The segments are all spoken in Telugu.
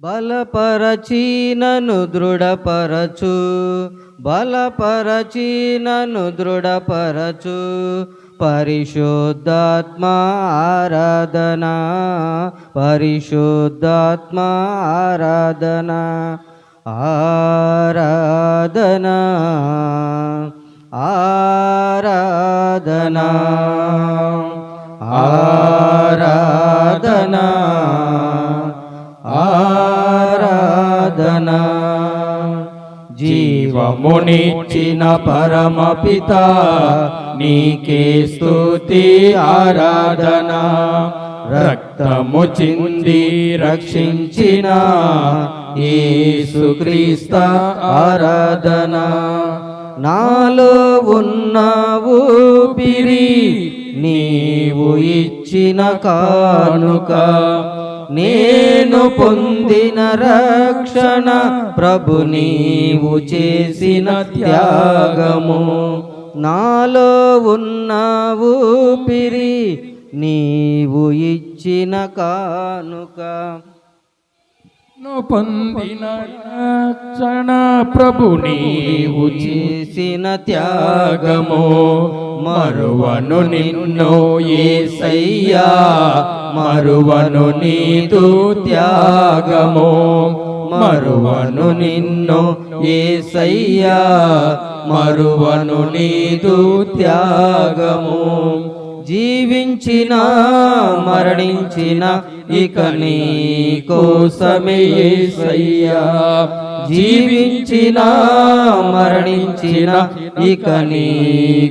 బలపరచీనను దృఢపరచు బలపరచీనను దృఢపరచు పరిశుద్ధాత్మ ఆరాధన పరిశుద్ధాత్మ ఆరాధన ఆరాధన ఆరాధన ఆరాధన. ఆరాధన జీవమునిచ్చిన పరమపిత నీకే స్తుతి ఆరాధన. రక్తము చింది రక్షించిన ఏసుక్రీస్త ఆరాధన. నాలో ఉన్న ఊపిరి నీవు ఇచ్చిన కానుక. నేను పొందిన రక్షణ ప్రభు నీవు చేసిన త్యాగము. నాలో ఉన్న ఊపిరి నీవు ఇచ్చిన కానుక. పొందిన రక్షణ ప్రభు నీవు చేసిన త్యాగము మరువను నిన్ను ఏసయ్యా మరువను నీదు త్యాగము మరువను నిన్ను ఏసయ్యా మరువను నీదు త్యాగము జీవించిన మరణించిన ఇక నీ కోసమే సయ్యా జీవించిన మరణించిన ఇక నీ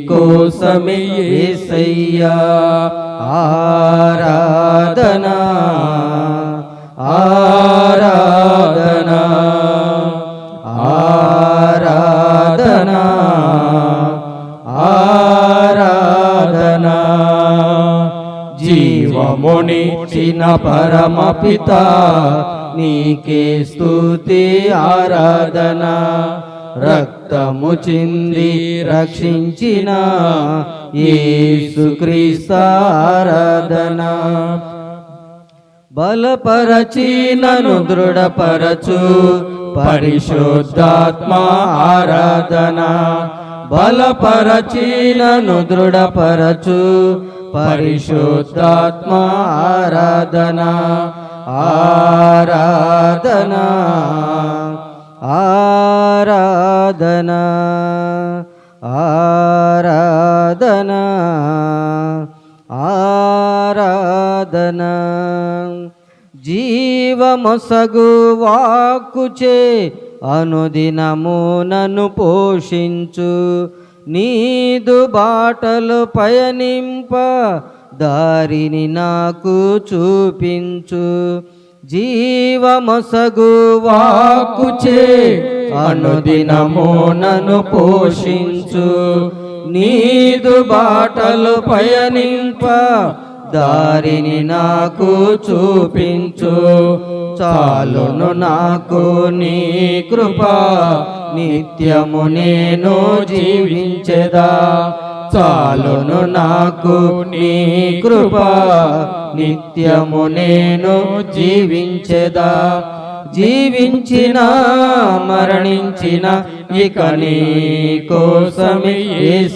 కోసమే సయ్యా ఆరాధనా ఆరాధన పరమ పరమపిత నీకే స్తుతి ఆరాధన. రక్తము చింది రక్షించిన యేసుక్రీస్తు ఆరాధన. బలపరచి దృఢపరచు పరిశుద్ధాత్మ ఆరాధన. బలపరచి దృఢపరచు పరిశుద్ధాత్మా ఆరాధన ఆరాధన ఆరాధన ఆరాధన ఆరాధన. జీవమొసగు వాక్కుచే అనుదినము నన్ను పోషించు. నీదు బాటలు పయనింప దారిని నాకు చూపించు. జీవమసగు వాకుచే అనుదినము నన్ను పోషించు. నీదు బాటలు పయనింప దారిని నాకు చూపించు. చాలును నాకు నీ కృప నిత్యము నేను జీవించదా? చాలును నాకు నీ కృప. నిత్యము నేను జీవించదా? జీవించిన మరణించిన ఇక నీ కోసమే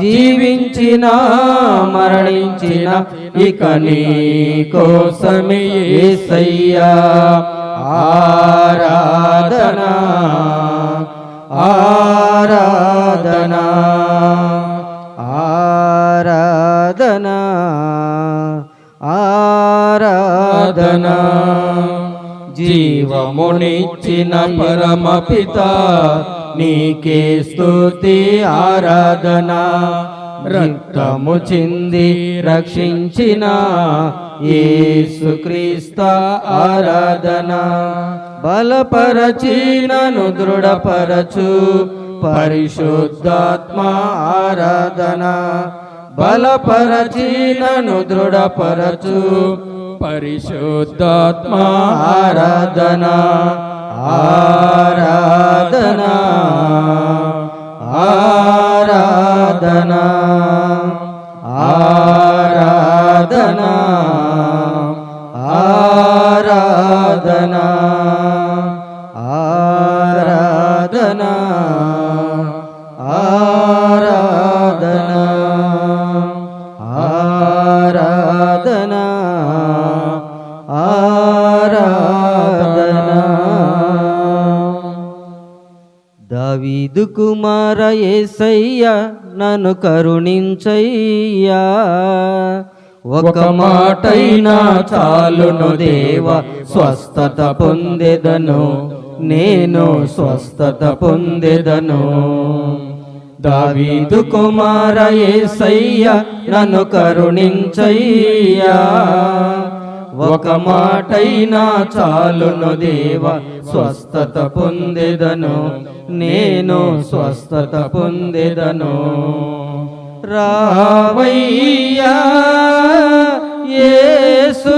జీవించిన మరణించిన ఇక నీ కోసమే ఆరాధనా ఆరాధనా ఆరాధనా ఆరాధనా. జీవమునిచ్చిన పరమపిత నీకే స్తుతి ఆరాధనా. రక్తము చింది రక్షించిన యేసుక్రీస్త ఆరాధన. బలపరచినను దృఢపరచు పరిశుద్ధాత్మ ఆరాధన. బలపరచినను దృఢపరచు పరిశుద్ధాత్మ ఆరాధన. ఆరాధన. ఆరాధనా ఆరాధనా ఆరాధనా ఆరాధనా ఆరాధనా ఆరాధనా ఆరాధనా. దావీదు కుమార్ యేసయ్య నన్ను కరుణించయ్యా. ఒక మాటైనా చాలును దేవ స్వస్థత పొందెదను. నేను స్వస్థత పొందెదను. దావీదు కుమార ఏసయ్య నన్ను కరుణించయ్యా. ఒక మాటైనా చాలును దేవ స్వస్థత పొందెదను. నేను స్వస్థత పొందెదను. రావయ్యా యేసురాజా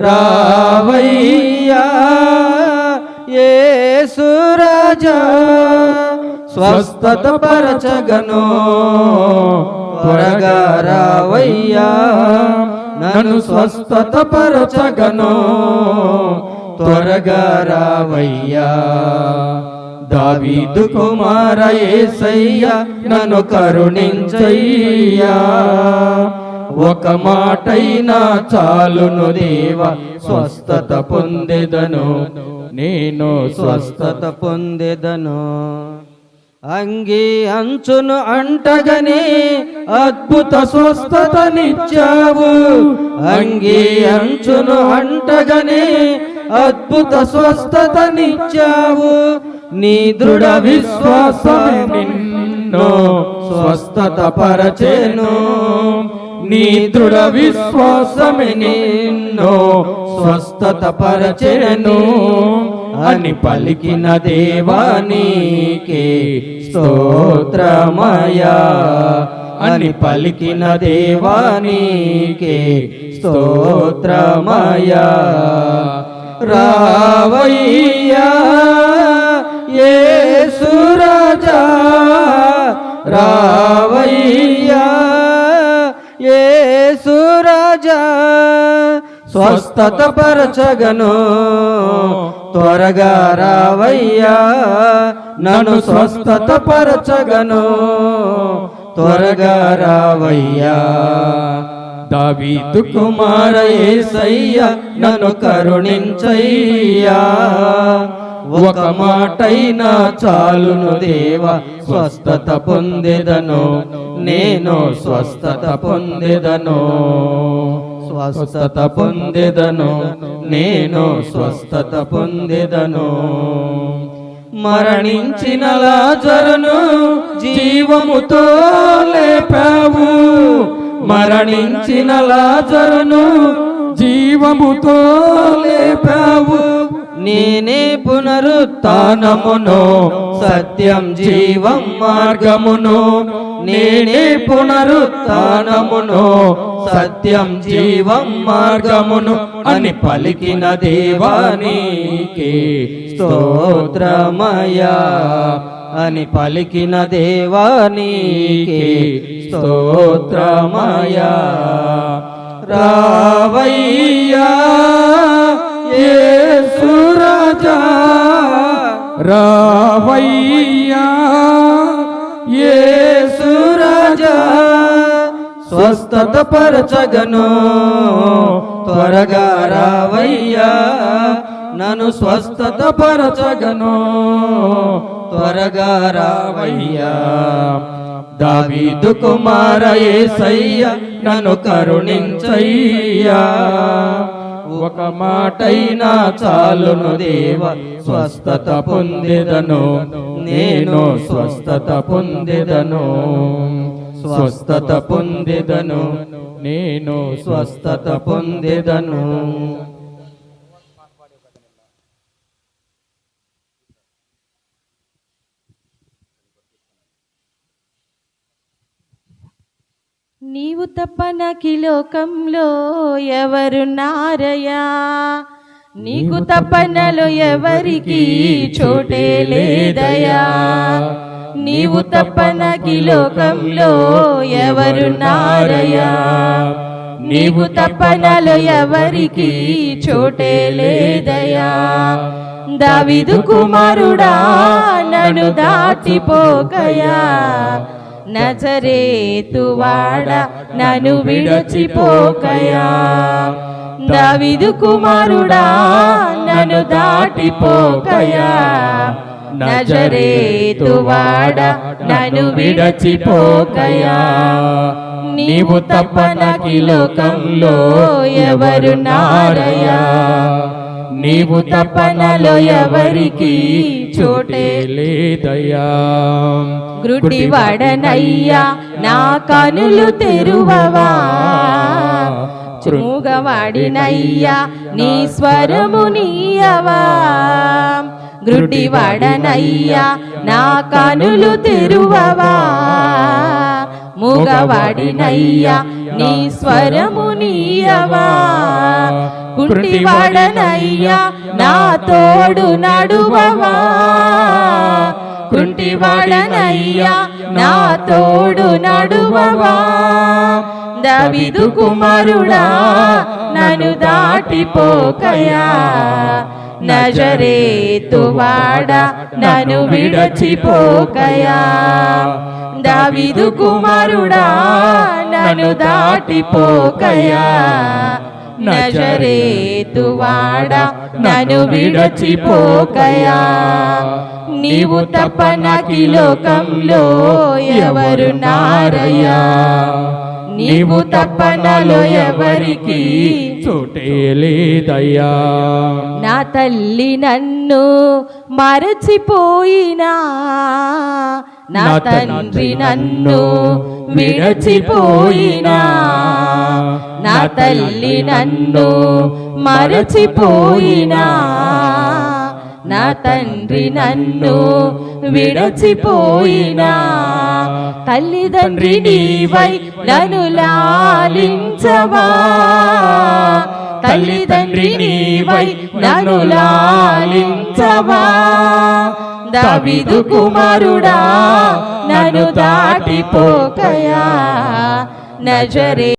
రావయ్యా యేసురాజా స్వస్థత పరచగను. త్వరగా రావయ్యా. నన్ను స్వస్థత పరచగను త్వరగా రావయ్యా. దావీదు కుమార ఏసయ్యా నన్ను కరుణించయ్యా. ఒక మాటైనా చాలును దేవ స్వస్థత పొందెదను. నేను స్వస్థత పొందెదను. అంగి అంచును అంటగని అద్భుత స్వస్థతనిచ్చావు. అంగి అంచును అంటగని అద్భుత స్వస్థతనిచ్చావు. నీ దృఢ విశ్వాసమే నిన్ను స్వస్థత పరచేను నీ దృఢ విశ్వాసమే నిన్ను స్వస్థత పరచెను అని పలికిన దేవానికి స్తోత్రమయా అని పలికిన దేవానికి స్తోత్రమయా రావయ్యా ఏ సురాజా రావయ్యా. స్వస్థత పరచగను. త్వరగా రావయ్యా నన్ను స్వస్థత పరచగను. త్వరగా రావయ్యా. దావీదు కుమార ఏసయ్య నన్ను కరుణించయ్యా. ఒక మాటైనా చాలును దేవ స్వస్థత పొందెదను. నేను స్వస్థత పొందెదను. స్వస్థత పొందెదను నేను స్వస్థత పొందెదను. మరణించిన లాజరును జీవముతో లేపావు. మరణించిన లాజరును జీవముతో లేపావు. నేనే పునరుత్నమును సత్యం జీవం మార్గమును. నేనే పునరుత్నమును సత్యం జీవం మార్గమును అని పలికిన దేవానికి స్తోత్రమయా అని పలికిన దేవానికి స్తోత్రమయా రావయ్యా యేసురాజా రావయ్యా యేసురాజా స్వస్థత పరచగను త్వరగా రావయ్యా నన్ను స్వస్థత పరచగను త్వరగా రావయ్యా. దావీదు కుమార ఏసయ్య నన్ను కరుణించయ్యా. ఒక మాటైనా చాలును దేవ స్వస్థత పొందిదను. నేను స్వస్థత పొందిదను. స్వస్థత పొందిదను. నేను స్వస్థత పొందిదను. నీవు తప్ప నాకి లోకంలో ఎవరున్నారయ్యా నీకు తప్ప నాలో ఎవరికి చోటే లేదయా? నీవు తప్ప నాకి లోకంలో ఎవరున్నారయ్యా నీవు తప్పనలు ఎవరికి చోటే లేదయా? దావిదు కుమారుడా నన్ను దాటిపోకయా? నజరేతువాడ నన్ను విడచిపోకయా. దావిదు కుమారుడా నన్ను దాటిపోకయా. నజరేతువాడ నన్ను విడచిపోకయా. నీవు తప్పనకి లోకంలో ఎవరు నారయా. నీవు తపనలో ఎవరికి చోటే లేదయ్యా. గ్రుడ్డివాడనయ్యా నా కనులు తెరువవా. మూగవాడినయ్యా నీ స్వరము నీయవా. గ్రుడ్డివాడనయ్యా నా కనులు తెరువవా. మూగవాడినయ్యా నీ స్వరము నీయవా? కుంటివాడనయ్యా నా తోడు నడువవా? కుంటివాడనయ్యా నా తోడు నడువవా? దవిదు కుమారుడా నన్ను దాటిపోకయా? నజరేతువాడ నను విడచిపోకయా. దావిదు కుమారుడా నన్ను దాటిపోకయా. నజరేతువాడ నన్ను విడచిపోకయా. నీవు తప్ప నాకి లోకంలో ఎవరు నారయ్యా. నీవు తప్ప నాలో ఎవరికి చోటే లేదయ్యా. నా తల్లి నన్ను మరచిపోయినా నా తండ్రి నన్ను విడచిపోయినా నా తల్లి నన్ను మరచిపోయినా నా తండ్రి నన్ను విడచిపోయినా. తల్లిదండ్రి నీవై నన్ను లాలించవా? తల్లిదండ్రి నీవై నన్ను లాలించవా? దావిదు కుమారుడా నన్ను దాటిపోకయా? నజరే